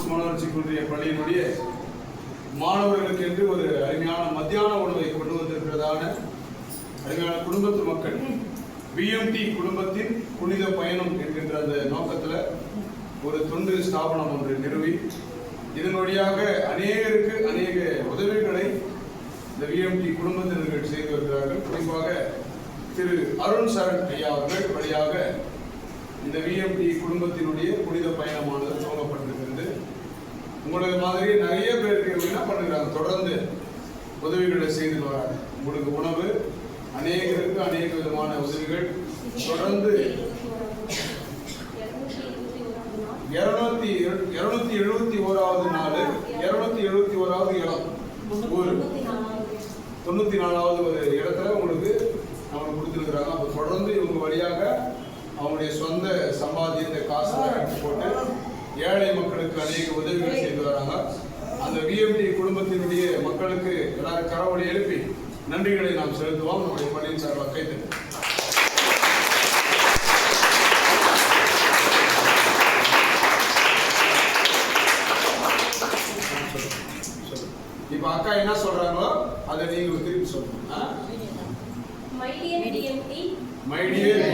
மான்ஸ் மனோர்ச்சி குன்றிய பள்ளியினுடைய மாணவர்களுக்கு என்று ஒரு அருமையான மத்தியான உணவை கொண்டு வந்திருக்கிறதான அருமையான குடும்பத்து மக்கள் பிஎம்டி குடும்பத்தின் புனித பயணம் என்கின்ற அந்த நோக்கத்துல ஒரு தொண்டு ஸ்தாபனம் ஒன்று நிறுவி. இதன் வழியாக அநேகருக்கு அநேக உதவிகளை இந்த விஎம்டி குடும்பத்தினர்கள் செய்து வருகிறார்கள். குறிப்பாக திரு அருண் சரண் ஐயா அவர்கள் வழியாக இந்த விஎம்டி குடும்பத்தினுடைய புனித பயணமானது உங்களது மாதிரி நிறைய பேருக்கு என்ன பண்ணுறாங்க? தொடர்ந்து உதவிகளை செய்து வராங்க. உங்களுக்கு உணவு அநேகருக்கு அநேக விதமான உதவிகள். தொடர்ந்து இருநூத்தி இருநூத்தி எழுபத்தி ஓராவது நாள் இருநூத்தி எழுபத்தி ஓராவது இடம் ஊர். தொண்ணூத்தி நாலாவது ஒரு இடத்துல உங்களுக்கு அவங்க கொடுத்துருக்குறாங்க. அப்போ தொடர்ந்து இவங்க வழியாக அவங்களுடைய சொந்த சம்பாத்தியத்தை காசு போட்டு ஏழை மக்களுக்கு அநேக உதவிகள் செய்து வராங்க அந்த விஎம்டி குடும்பத்தினுடைய மக்களுக்கு எல்லாரும் கரவழி எழுப்பி நன்றிகளை நாம் செலுத்துவோம். நம்முடைய பள்ளியின் சார்பாக கைது இப்ப அக்கா என்ன சொல்றாங்களோ அதை நீங்க திருப்பி சொல்லணும் My dear DMT, my dear